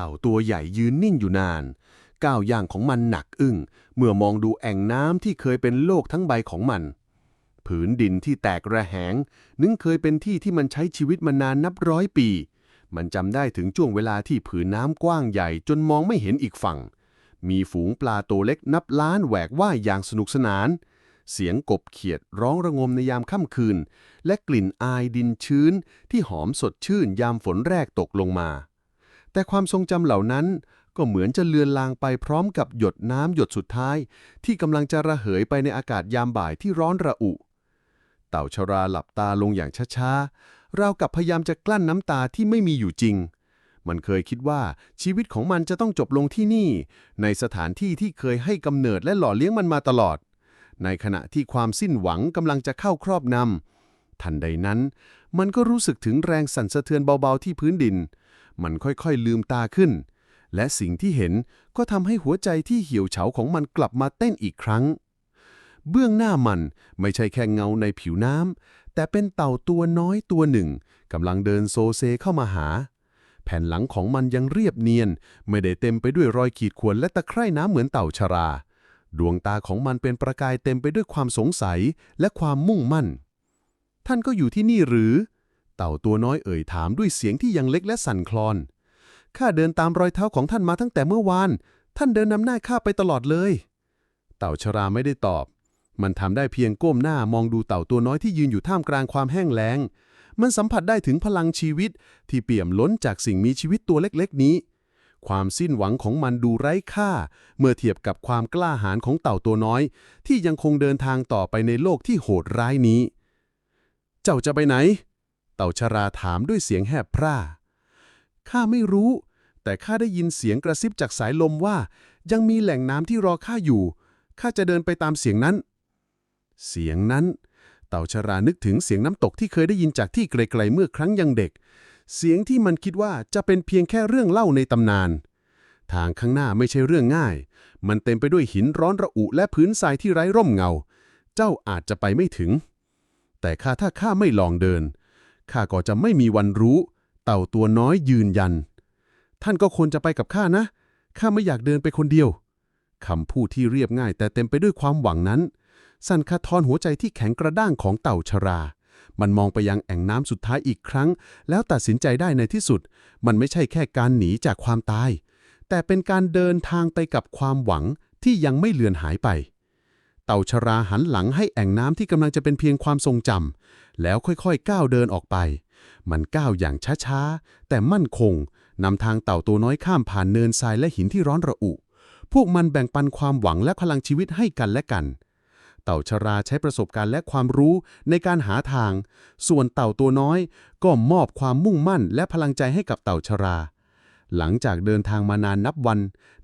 เต่าตัวใหญ่ยืนนิ่งอยู่นาน ก้าวย่างของมันหนักอึ้ง เมื่อมองดูแอ่งน้ำที่เคยเป็นโลกทั้งใบของมัน ผืนดินที่แตกระแหง นึงเคยเป็นที่ที่มันใช้ชีวิตมานานนับร้อยปี มันจำได้ถึงช่วงเวลาที่ผืนน้ำกว้างใหญ่จนมองไม่เห็นอีกฝั่ง มีฝูงปลาตัวเล็กนับล้านแหวกว่ายอย่างสนุกสนาน เสียงกบเขียดร้องระงมในยามค่ำคืน และกลิ่นอายดินชื้นที่หอมสดชื่นยามฝนแรกตกลงมา แต่ความทรงจำเหล่านั้นก็เหมือนจะเลือนลางไปพร้อมกับหยดน้ำหยดสุดท้าย ที่กำลังจะระเหยไปในอากาศยามบ่ายที่ร้อนระอุ เต่าชราหลับตาลงอย่างช้าๆราวกับพยายามจะกลั้นน้ำตาที่ไม่มีอยู่จริง มันเคยคิดว่าชีวิตของมันจะต้องจบลงที่นี่ ในสถานที่ที่เคยให้กำเนิดและหล่อเลี้ยงมันมาตลอด ในขณะที่ความสิ้นหวังกำลังจะเข้าครอบนำทันใดนั้น มันก็รู้สึกถึงแรงสั่นสะเทือนเบาๆที่พื้นดิน มันค่อยๆลืมตาขึ้น และสิ่งที่เห็นก็ทำให้หัวใจที่เหี่ยวเฉาของมันกลับมาเต้นอีกครั้ง เบื้องหน้ามันไม่ใช่แค่เงาในผิวน้ำแต่เป็นเต่าตัวน้อยตัวหนึ่งกำลังเดินโซเซเข้ามาหา แผ่นหลังของมันยังเรียบเนียน ไม่ได้เต็มไปด้วยรอยขีดข่วนและตะไคร่น้ำเหมือนเต่าชรา ดวงตาของมันเป็นประกายเต็มไปด้วยความสงสัยและความมุ่งมั่น ท่านก็อยู่ที่นี่หรือ เต่าตัวน้อยเอ่ยถามด้วยเสียงที่ยังเล็กและสั่นคลอน ข้าเดินตามรอยเท้าของท่านมาตั้งแต่เมื่อวาน ท่านเดินนำหน้าข้าไปตลอดเลย เต่าชราไม่ได้ตอบ มันทำได้เพียงก้มหน้ามองดูเต่าตัวน้อยที่ยืนอยู่ท่ามกลางความแห้งแล้ง มันสัมผัสได้ถึงพลังชีวิตที่เปี่ยมล้นจากสิ่งมีชีวิตตัวเล็กๆ นี้ ความสิ้นหวังของมันดูไร้ค่า เมื่อเทียบกับความกล้าหาญของเต่าตัวน้อย ที่ยังคงเดินทางต่อไปในโลกที่โหดร้ายนี้ เจ้าจะไปไหน เต่าชราถามด้วยเสียงแหบพร่า ข้าไม่รู้ แต่ข้าได้ยินเสียงกระซิบจากสายลมว่า ยังมีแหล่งน้ำที่รอข้าอยู่ ข้าจะเดินไปตามเสียงนั้น เสียงนั้น เต่าชรานึกถึงเสียงน้ำตกที่เคยได้ยินจากที่ไกลๆเมื่อครั้งยังเด็ก เสียงที่มันคิดว่าจะเป็นเพียงแค่เรื่องเล่าในตำนาน ทางข้างหน้าไม่ใช่เรื่องง่าย มันเต็มไปด้วยหินร้อนระอุและพื้นทรายที่ไร้ร่มเงา เจ้าอาจจะไปไม่ถึง แต่ข้าถ้าข้าไม่ลองเดิน ข้าก็จะไม่มีวันรู้ เต่าตัวน้อยยืนยัน ท่านก็ควรจะไปกับข้านะ ข้าไม่อยากเดินไปคนเดียวคำพูดที่เรียบง่ายแต่เต็มไปด้วยความหวังนั้น สั่นคะทอนหัวใจที่แข็งกระด้างของเต่าชรา มันมองไปยังแอ่งน้ำสุดท้ายอีกครั้ง แล้วตัดสินใจได้ในที่สุด มันไม่ใช่แค่การหนีจากความตาย แต่เป็นการเดินทางไปกับความหวังที่ยังไม่เลือนหายไป เต่าชราหันหลังให้แอ่งน้ำที่กำลังจะเป็นเพียงความทรงจำแล้วค่อยๆ ก้าวเดินออกไป มันก้าวอย่างช้าๆ แต่มั่นคงนำทางเต่าตัวน้อยข้ามผ่านเนินทรายและหินที่ร้อนระอุ พวกมันแบ่งปันความหวังและพลังชีวิตให้กันและกัน เต่าชราใช้ประสบการณ์และความรู้ในการหาทาง ส่วนเต่าตัวน้อยก็มอบความมุ่งมั่นและพลังใจให้กับเต่าชรา หลังจากเดินทางมานานนับวัน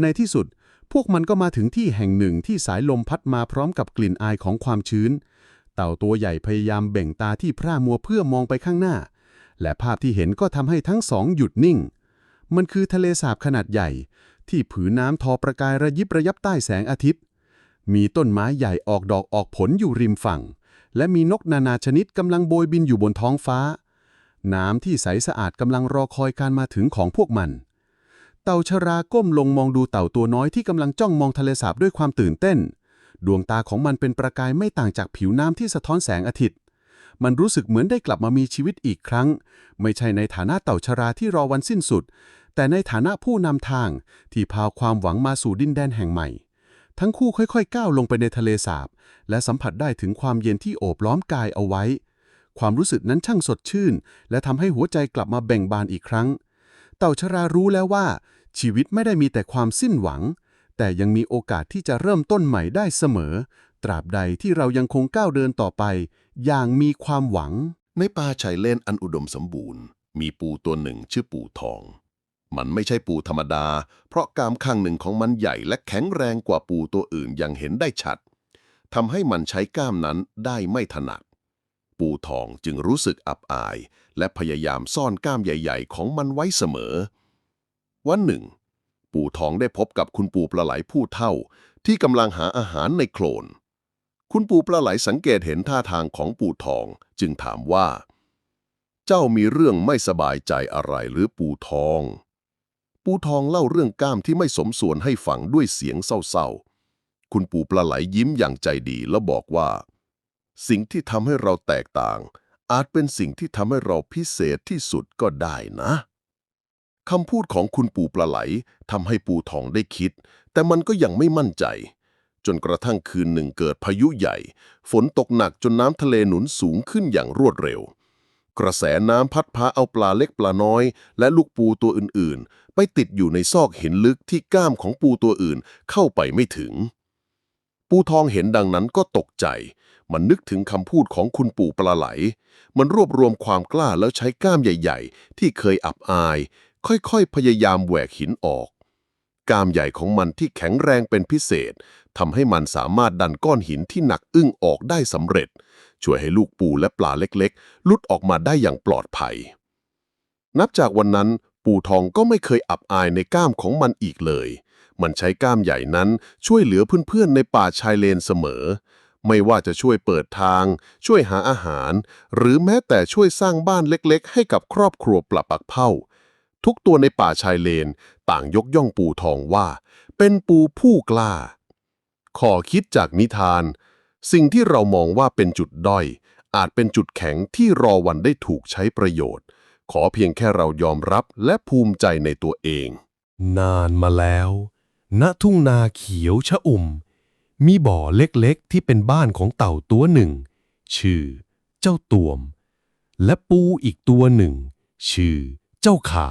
ในที่สุด พวกมันก็มาถึงที่แห่งหนึ่งที่สายลมพัดมาพร้อมกับกลิ่นอายของความชื้น เต่าตัวใหญ่พยายามเบ่งตาที่พร่ามัวเพื่อมองไปข้างหน้า และภาพที่เห็นก็ทำให้ทั้งสองหยุดนิ่ง มันคือทะเลสาบขนาดใหญ่ ที่ผืนน้ำทอประกายระยิบระยับใต้แสงอาทิตย์ มีต้นไม้ใหญ่ออกดอกออกผลอยู่ริมฝั่ง และมีนกนานาชนิดกำลังโบยบินอยู่บนท้องฟ้า น้ำที่ใสสะอาดกำลังรอคอยการมาถึงของพวกมัน เต่าชราก้มลงมองดูเต่าตัวน้อยที่กำลังจ้องมองทะเลสาบด้วยความตื่นเต้น ดวงตาของมันเป็นประกายไม่ต่างจากผิวน้ำที่สะท้อนแสงอาทิตย์ มันรู้สึกเหมือนได้กลับมามีชีวิตอีกครั้ง ไม่ใช่ในฐานะเต่าชราที่รอวันสิ้นสุด แต่ในฐานะผู้นำทางที่พาความหวังมาสู่ดินแดนแห่งใหม่ ทั้งคู่ค่อยๆ ก้าวลงไปในทะเลสาบ และสัมผัสได้ถึงความเย็นที่โอบล้อมกายเอาไว้ ความรู้สึกนั้นช่างสดชื่น และทำให้หัวใจกลับมาเบ่งบานอีกครั้ง เต่าชรารู้แล้วว่า ชีวิตไม่ได้มีแต่ความสิ้นหวัง แต่ยังมีโอกาสที่จะเริ่มต้นใหม่ได้เสมอ ตราบใดที่เรายังคงก้าวเดินต่อไป อย่างมีความหวัง ในป่าชายเลนอันอุดมสมบูรณ์ มีปูตัวหนึ่งชื่อปูทอง มันไม่ใช่ปูธรรมดา เพราะกามข้างหนึ่งของมันใหญ่และแข็งแรงกว่าปูตัวอื่นอย่างเห็นได้ชัดทำให้มันใช้ก้ามนั้นได้ไม่ถนัด ปูทองจึงรู้สึกอับอาย และพยายามซ่อนก้ามใหญ่ ๆ ของมันไว้เสมอ วันหนึ่งปู่ทองได้พบกับคุณปู่ปลาไหลผู้เท่า ที่กำลังหาอาหารในโคลน คุณปู่ปลาไหลสังเกตเห็นท่าทางของปู่ทองจึงถามว่า เจ้ามีเรื่องไม่สบายใจอะไรหรือปู่ทอง ปู่ทองเล่าเรื่องก้ามที่ไม่สมส่วนให้ฟังด้วยเสียงเศร้าๆ คุณปู่ปลาไหลยิ้มอย่างใจดีแล้วบอกว่า สิ่งที่ทำให้เราแตกต่าง อาจเป็นสิ่งที่ทำให้เราพิเศษที่สุดก็ได้นะ คำพูดของคุณปู่ปลาไหลทำให้ปู่ทองได้คิด แต่มันก็ยังไม่มั่นใจ จนกระทั่งคืนหนึ่งเกิดพายุใหญ่ ฝนตกหนักจนน้ำทะเลหนุนสูงขึ้นอย่างรวดเร็ว กระแสน้ำพัดพาเอาปลาเล็กปลาน้อย และลูกปูตัวอื่นๆ ไปติดอยู่ในซอกหินลึกที่ก้ามของปูตัวอื่นเข้าไปไม่ถึง ปูทองเห็นดังนั้นก็ตกใจ มันนึกถึงคำพูดของคุณปู่ปลาไหล มันรวบรวมความกล้าแล้วใช้ก้ามใหญ่ ๆ ที่เคยอับอาย ค่อยๆ พยายามแหวกหินออกก้ามใหญ่ของมันที่แข็งแรงเป็นพิเศษทำให้มันสามารถดันก้อนหินที่หนักอึ้งออกได้สำเร็จ ช่วยให้ลูกปูและปลาเล็กๆลุดออกมาได้อย่างปลอดภัย นับจากวันนั้นปูทองก็ไม่เคยอับอายในก้ามของมันอีกเลย มันใช้ก้ามใหญ่นั้นช่วยเหลือเพื่อนๆ ในป่าชายเลนเสมอ ไม่ว่าจะช่วยเปิดทาง ช่วยหาอาหาร หรือแม้แต่ช่วยสร้างบ้านเล็กๆ ให้กับครอบครัวปลาปักเผ่า ทุกตัวในป่าชายเลน ต่างยกย่องปูทองว่า เป็นปูผู้กล้า ขอคิดจากนิทาน สิ่งที่เรามองว่าเป็นจุดด้อย อาจเป็นจุดแข็งที่รอวันได้ถูกใช้ประโยชน์ ขอเพียงแค่เรายอมรับและภูมิใจในตัวเอง นานมาแล้วณทุ่งนาเขียวชะอุ่ม มีบ่อเล็กๆ ที่เป็นบ้านของเต่าตัวหนึ่ง ชื่อ เจ้าตวม และปูอีกตัวหนึ่ง ชื่อ เจ้าขา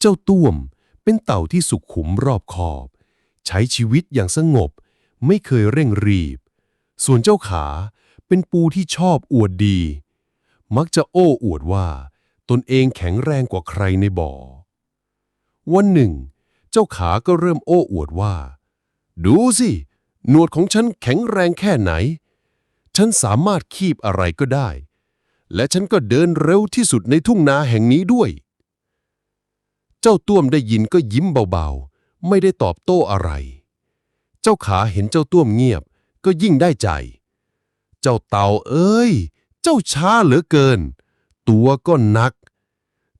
เจ้าต้วมเป็นเต่าที่สุขุมรอบคอบ ใช้ชีวิตอย่างสงบ ไม่เคยเร่งรีบ ส่วนเจ้าขาเป็นปูที่ชอบอวดดี มักจะโอ้อวดว่า ตนเองแข็งแรงกว่าใครในบ่อ วันหนึ่ง เจ้าขาก็เริ่มโอ้อวดว่า ดูสิ หนวดของฉันแข็งแรงแค่ไหน ฉันสามารถคีบอะไรก็ได้ และฉันก็เดินเร็วที่สุดในทุ่งนาแห่งนี้ด้วย เจ้าต้วมได้ยินก็ยิ้มเบาๆ ไม่ได้ตอบโต้อะไร เจ้าขาเห็นเจ้าต้วมเงียบ ก็ยิ่งได้ใจ เจ้าเต่าเอ้ย เจ้าช้าเหลือเกิน ตัวก็หนัก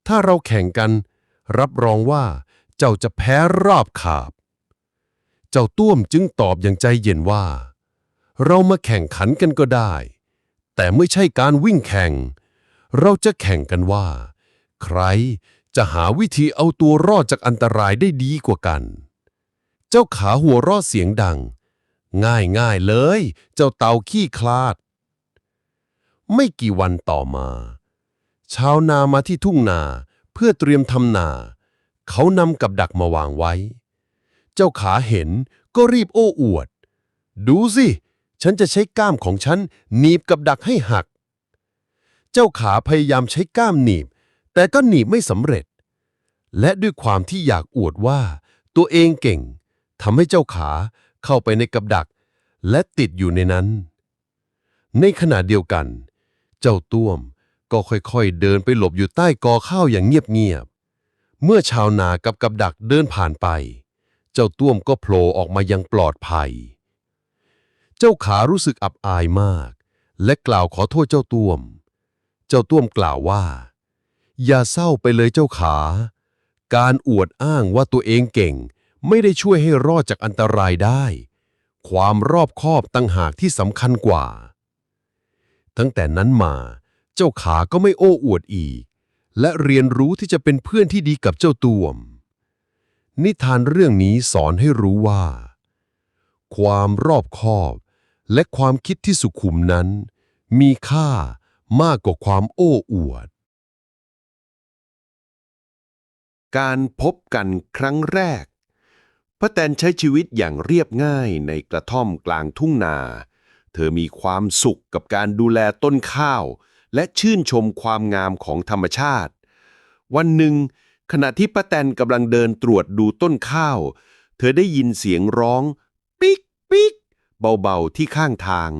ถ้าเราแข่งกัน รับรองว่า เจ้าจะแพ้รอบขาบ เจ้าต้วมจึงตอบอย่างใจเย็นว่า เรามาแข่งขันกันก็ได้ แต่ไม่ใช่การวิ่งแข่ง เราจะแข่งกันว่า ใครจะหาวิธีเอาตัวรอดจากอันตรายได้ดีกว่ากัน เจ้าขาหัวรอดเสียงดัง ง่ายง่ายๆเลย เจ้าเต่าขี้คลาด ไม่กี่วันต่อมาชาวนามาที่ทุ่งนาเพื่อเตรียมทำนา เขานำกับดักมาวางไว้ เจ้าขาเห็นก็รีบโอ้อวด ดูสิ ฉันจะใช้ก้ามของฉันหนีบกับดักให้หัก เจ้าขาพยายามใช้ก้ามหนีบ แต่ก็หนีบไม่สำเร็จ และด้วยความที่อยากอวดว่า ตัวเองเก่งทำให้เจ้าขาเข้าไปในกับดัก และติดอยู่ในนั้น ในขณะเดียวกัน เจ้าต้วมก็ค่อยๆ เดินไปหลบอยู่ใต้กอข้าวอย่างเงียบๆ เมื่อชาวนากับกับดักเดินผ่านไป เจ้าต้วมก็โผล่ออกมายังปลอดภัย เจ้าขารู้สึกอับอายมาก และกล่าวขอโทษเจ้าต้วม เจ้าต้วมกล่าวว่า อย่าเศร้าไปเลยเจ้าขา การอวดอ้างว่าตัวเองเก่ง ไม่ได้ช่วยให้รอดจากอันตรายได้ ความรอบคอบตั้งหากที่สำคัญกว่า ตั้งแต่นั้นมา เจ้าขาก็ไม่โอ้อวดอีก และเรียนรู้ที่จะเป็นเพื่อนที่ดีกับเจ้าตวม นิทานเรื่องนี้สอนให้รู้ว่า ความรอบคอบ และความคิดที่สุขุมนั้น มีค่ามากกว่าความโอ้อวด การพบกันครั้งแรกป้าแตนใช้ชีวิตอย่างเรียบง่ายในกระท่อมกลางทุ่งนา เธอมีความสุขกับการดูแลต้นข้าว และชื่นชมความงามของธรรมชาติ วันหนึ่ง ขณะที่ป้าแตนกำลังเดินตรวจดูต้นข้าว เธอได้ยินเสียงร้อง ปิ๊กปิ๊ก เบาๆที่ข้างทาง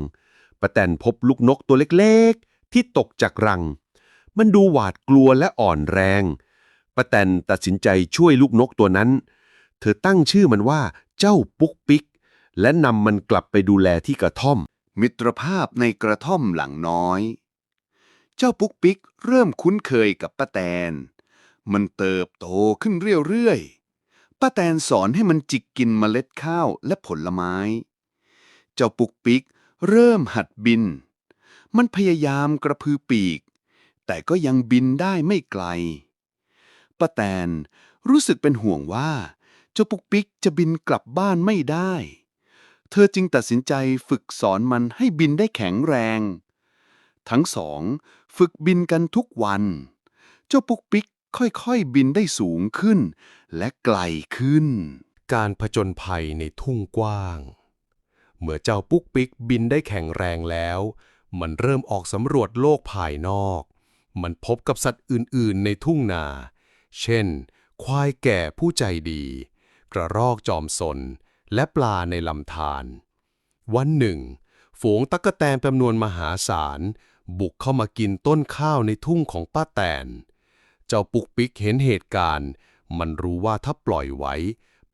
ป้าแตนพบลูกนกตัวเล็กๆ ที่ตกจากรัง มันดูหวาดกลัวและอ่อนแรงป้าแตนตัดสินใจช่วยลูกนกตัวนั้น เธอตั้งชื่อมันว่าเจ้าปุ๊กปิ๊ก และนำมันกลับไปดูแลที่กระท่อม มิตรภาพในกระท่อมหลังน้อย เจ้าปุ๊กปิ๊กเริ่มคุ้นเคยกับป้าแตน มันเติบโตขึ้นเรื่อยๆป้าแตนสอนให้มันจิกกินเมล็ดข้าวและผลไม้ เจ้าปุกปิก เริ่มหัดบิน มันพยายามกระพือปีก แต่ก็ยังบินได้ไม่ไกลป้าแตนรู้สึกเป็นห่วงว่า เจ้าปุกปิกจะบินกลับบ้านไม่ได้ เธอจึงตัดสินใจฝึกสอนมันให้บินได้แข็งแรง ทั้งสอง ฝึกบินกันทุกวัน เจ้าปุกปิกค่อยๆบินได้สูงขึ้น และไกลขึ้น การผจญภัยในทุ่งกว้าง เมื่อเจ้าปุ๊กปิ๊กบินได้แข็งแรงแล้ว มันเริ่มออกสำรวจโลกภายนอก มันพบกับสัตว์อื่นๆ ในทุ่งนา เช่น ควายแก่ผู้ใจดี กระรอกจอมสน และปลาในลำธาร วันหนึ่ง ฝูงตั๊กแตนจำนวนมหาศาล บุกเข้ามากินต้นข้าวในทุ่งของป้าแตน เจ้าปุกปิกเห็นเหตุการณ์ มันรู้ว่าถ้าปล่อยไว้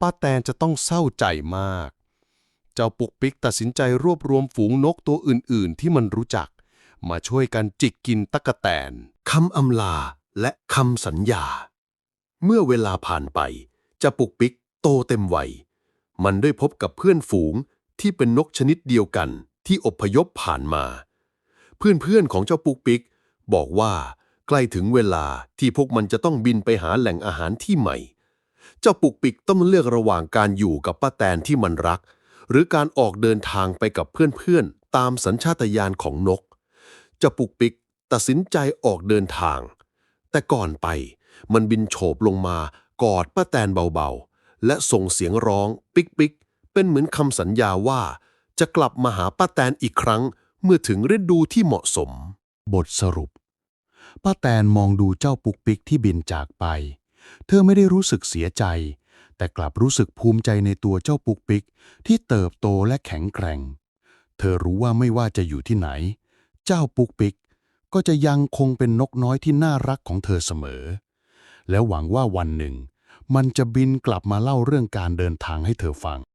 ป้าแตนจะต้องเศร้าใจมาก เจ้าปุกปิกตัดสินใจรวบรวมฝูงนกตัวอื่นๆ ที่มันรู้จัก มาช่วยกันจิกกินตั๊กแตนคำอำลาและคำสัญญา เมื่อเวลาผ่านไปเจะปุกปิกโตเต็มวัย มันได้พบกับเพื่อนฝูงที่เป็นนกชนิดเดียวกันที่อพยพผ่านมา เพื่อนๆของเจ้าปุกปิก บอกว่าใกล้ถึงเวลาที่พวกมันจะต้องบินไปหาแหล่งอาหารที่ใหม่ เจ้าปุกปิกต้องเลือกระหว่างการอยู่กับป้าแตนที่มันรัก หรือการออกเดินทางไปกับเพื่อนๆ ตามสัญชาตญาณของนกจ้าปุกปิกตัดสินใจออกเดินทาง แต่ก่อนไปมันบินโฉบลงมากอดป้าแตนเบาๆ และส่งเสียงร้องปิกปิกเป็นเหมือนคำสัญญาว่า จะกลับมาหาป้าแตนอีกครั้ง เมื่อถึงฤดูที่เหมาะสม บทสรุปป้าแตนมองดูเจ้าปุกปิกที่บินจากไป เธอไม่ได้รู้สึกเสียใจ แต่กลับรู้สึกภูมิใจในตัวเจ้าปุกปิกที่เติบโตและแข็งแกร่ง เธอรู้ว่าไม่ว่าจะอยู่ที่ไหน เจ้าปุกปิกก็จะยังคงเป็นนกน้อยที่น่ารักของเธอเสมอ และหวังว่าวันหนึ่ง มันจะบินกลับมาเล่าเรื่องการเดินทางให้เธอฟัง